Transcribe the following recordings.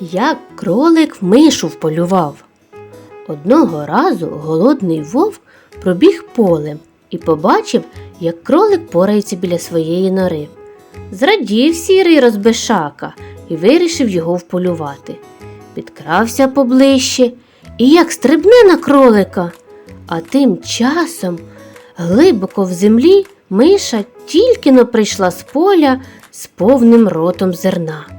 як кролик мишу вполював. Одного разу голодний вовк пробіг полем і побачив, як кролик порається біля своєї нори. Зрадів сірий розбешака і вирішив його вполювати. Підкрався поближче і як стрибне на кролика. А тим часом глибоко в землі миша тільки но прийшла з поля з повним ротом зерна.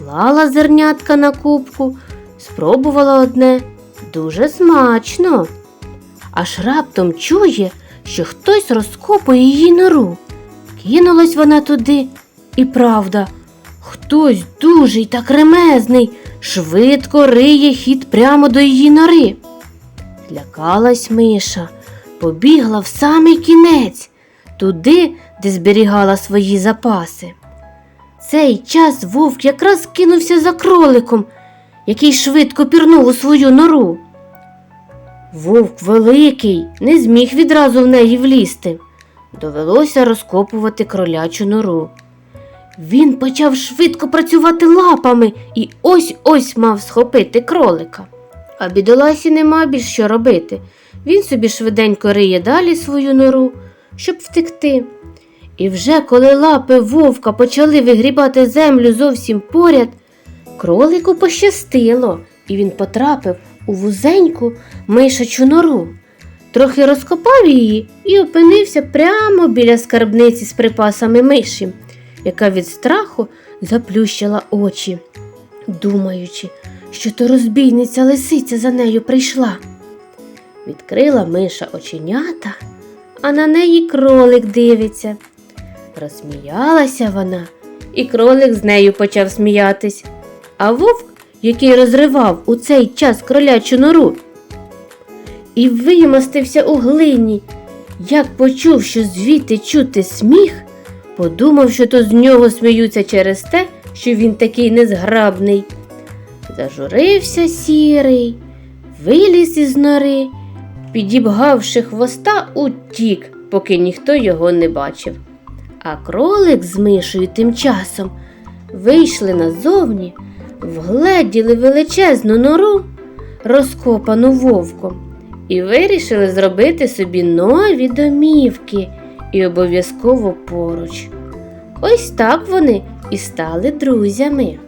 Склала зернятка на кубку, спробувала одне дуже смачно. Аж раптом чує, що хтось розкопує її нору. Кинулась вона туди, і правда, хтось дужий та кремезний швидко риє хід прямо до її нори. Злякалась миша, побігла в самий кінець, туди, де зберігала свої запаси. Цей час вовк якраз кинувся за кроликом, який швидко пірнув у свою нору. Вовк великий, не зміг відразу в неї влізти. Довелося розкопувати кролячу нору. Він почав швидко працювати лапами і ось ось мав схопити кролика. А бідоласі нема більш що робити. Він собі швиденько риє далі свою нору, щоб втекти. І вже коли лапи вовка почали вигрібати землю зовсім поряд, кролику пощастило, і він потрапив у вузеньку мишачу нору. Трохи розкопав її і опинився прямо біля скарбниці з припасами миші, яка від страху заплющила очі, думаючи, що то розбійниця лисиця за нею прийшла. Відкрила миша оченята, а на неї кролик дивиться. Розсміялася вона, і кролик з нею почав сміятись. А вовк, який розривав у цей час кролячу нору, і вимостився у глині, як почув, що звідти чути сміх, подумав, що то з нього сміються через те, що він такий незграбний. Зажурився сірий, виліз із нори, підібгавши хвоста, утік, поки ніхто його не бачив. А кролик з мишою тим часом вийшли назовні, вгледіли величезну нору, розкопану вовком, і вирішили зробити собі нові домівки і обов'язково поруч. Ось так вони і стали друзями.